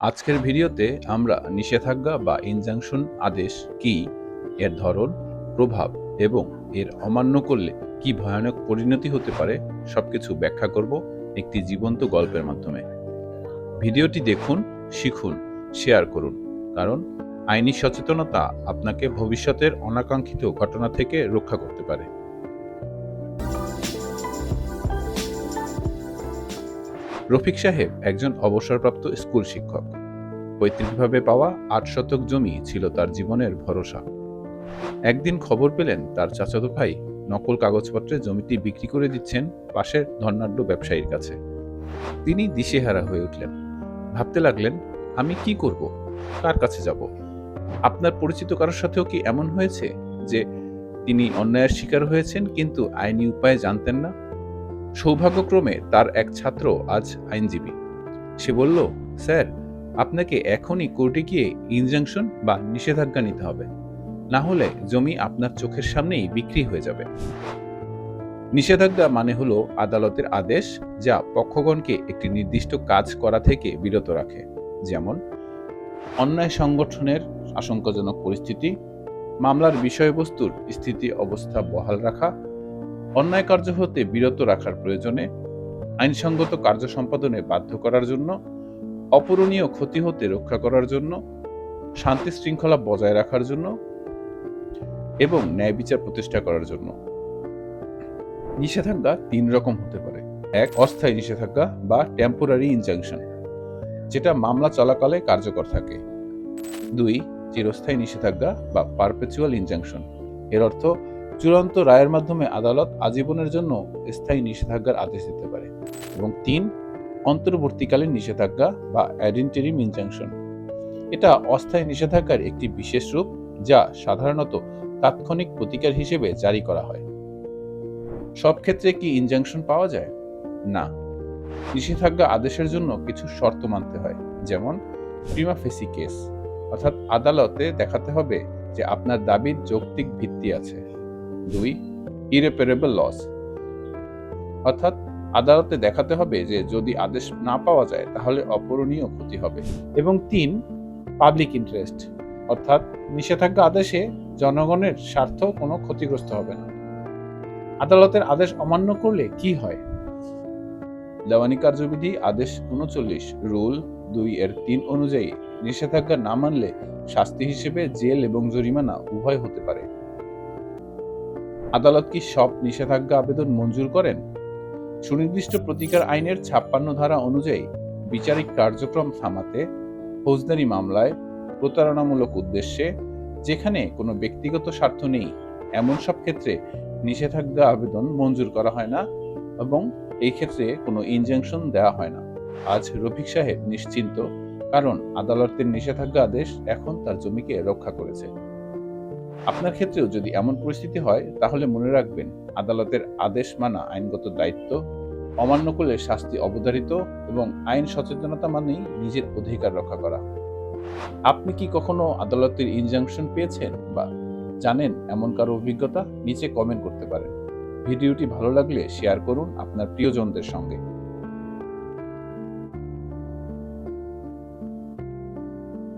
আজকের ভিডিওতে আমরা নিষেধাজ্ঞা বা ইনজাংশন আদেশ কি, এর ধরন, প্রভাব এবং এর অমান্য করলে কি ভয়ানক পরিণতি হতে পারে সবকিছু ব্যাখ্যা করব একটি জীবন্ত গল্পের মাধ্যমে। ভিডিওটি দেখুন, শিখুন শেয়ার করুন, কারণ আইনি সচেতনতা আপনাকে ভবিষ্যতের অনাকাঙ্ক্ষিত ঘটনা থেকে রক্ষা করতে পারে। রফিক সাহেব একজন অবসরপ্রাপ্ত স্কুল শিক্ষক। পৈতৃকভাবে পাওয়া আট শতক জমি ছিল তার জীবনের ভরসা। একদিন খবর পেলেন তার চাচাতো ভাই নকল কাগজপত্রে জমিটি বিক্রি করে দিচ্ছেন পাশের ধর্নাঢ্য ব্যবসায়ীর কাছে। তিনি দিশেহারা হয়ে উঠলেন। ভাবতে লাগলেন, আমি কি করব? কার কাছে যাব? আপনার পরিচিত কারোর সাথেও কি এমন হয়েছে যে তিনি অন্যায়ের শিকার হয়েছেন কিন্তু আইনি উপায় জানতেন না? সৌভাগ্যক্রমে তার এক ছাত্র আজ আইনজীবী। সে বলল, স্যার, আপনাকে এখনই কোর্টে গিয়ে ইনজাংশন বা নিষেধাজ্ঞা নিতে হবে। না হলে জমি আপনার চোখের সামনেই বিক্রি হয়ে যাবে। নিষেধাজ্ঞা মানে হলো আদালতের আদেশ যা পক্ষগণকে একটি নির্দিষ্ট কাজ করা থেকে বিরত রাখে, যেমন অন্যায় সংগঠনের আশঙ্কাজনক পরিস্থিতি, মামলার বিষয়বস্তুর স্থিতি অবস্থা বহাল রাখা অন্যায় কার্য হতে বিরত রাখার প্রয়োজনে আইনসঙ্গত কার্য সম্পাদনে বাধ্য করার জন্য, অপূরণীয় ক্ষতি হতে রক্ষা করার জন্য, শান্তি শৃঙ্খলা বজায় রাখার জন্য এবং ন্যায় বিচার প্রতিষ্ঠা করার জন্য। নিষেধাজ্ঞা তিন রকম হতে পারে। এক, অস্থায়ী নিষেধাজ্ঞা বা টেম্পোরারি ইনজাংশন যেটা মামলা চলাকালে কার্যকর থাকে। দুই, চিরস্থায়ী নিষেধাজ্ঞা বা পারপেচুয়াল ইনজাংশন এর অর্থ চূড়ান্ত রায়ের মাধ্যমে আদালত আজীবনের জন্য স্থায়ী নিষেধাজ্ঞার আদেশ দিতে পারে। এবং তিন, অন্তর্বর্তীকালীন নিষেধাজ্ঞা বা অ্যাডেন্টেরিম ইনজাংশন এটা অস্থায়ী নিষেধাজ্ঞার একটি বিশেষ রূপ যা সাধারণত তাৎক্ষণিক প্রতিকার হিসেবে জারি করা হয়। সব ক্ষেত্রে কি ইনজাংশন পাওয়া যায়? না। নিষেধাজ্ঞা আদেশের জন্য কিছু শর্ত মানতে হয়, যেমন প্রিমা ফেসি কেস অর্থাৎ আদালতে দেখাতে হবে যে আপনার দাবির যৌক্তিক ভিত্তি আছে। দুই ইরেপারেবল লস অর্থাৎ আদালতে দেখাতে হবে যে যদি আদেশ না পাওয়া যায়, তাহলে অপূরণীয় ক্ষতি হবে। এবং তিন পাবলিক ইন্টারেস্ট অর্থাৎ নিষেধাজ্ঞা আদেশে জনগণের স্বার্থ কোনো ক্ষতিগ্রস্ত হবে না। আদালতের আদেশ অমান্য করলে কি হয়? দেওয়ানি কার্যবিধি আদেশ উনচল্লিশ, রুল দুই এর তিন অনুযায়ী নিষেধাজ্ঞা না মানলে শাস্তি হিসেবে জেল এবং জরিমানা উভয় হতে পারে। আদালত কি সব নিষেধাজ্ঞা আবেদন মঞ্জুর করেন? সুনির্দিষ্ট প্রতিকার আইনের ছাপ্পান্ন ধারা অনুযায়ী বিচারিক কার্যক্রম থামাতে, ফৌজদারি মামলায় প্রতারণামূলক উদ্দেশ্যে যেখানে কোনো ব্যক্তিগত স্বার্থ নেই, এমন সব ক্ষেত্রে নিষেধাজ্ঞা আবেদন মঞ্জুর করা হয় না এবং এই ক্ষেত্রে কোনো ইনজাংশন দেওয়া হয় না। আজ রফিক সাহেব নিশ্চিন্ত, কারণ আদালতের নিষেধাজ্ঞা আদেশ এখন তার জমিকে রক্ষা করেছে। আপনার ক্ষেত্রেও যদি এমন পরিস্থিতি হয়, তাহলে মনে রাখবেন, আদালতের আদেশ মানা আইনগত দায়িত্ব, অমান্য করলে শাস্তি অবধারিত এবং আইন সচেতনতা মানেই নিজের অধিকার রক্ষা করা। আপনি কি কখনো আদালতের ইনজাংশন পেয়েছেন বা জানেন এমন কারও অভিজ্ঞতা? নিচে কমেন্ট করতে পারেন। ভিডিওটি ভালো লাগলে শেয়ার করুন আপনার প্রিয়জনদের সঙ্গে।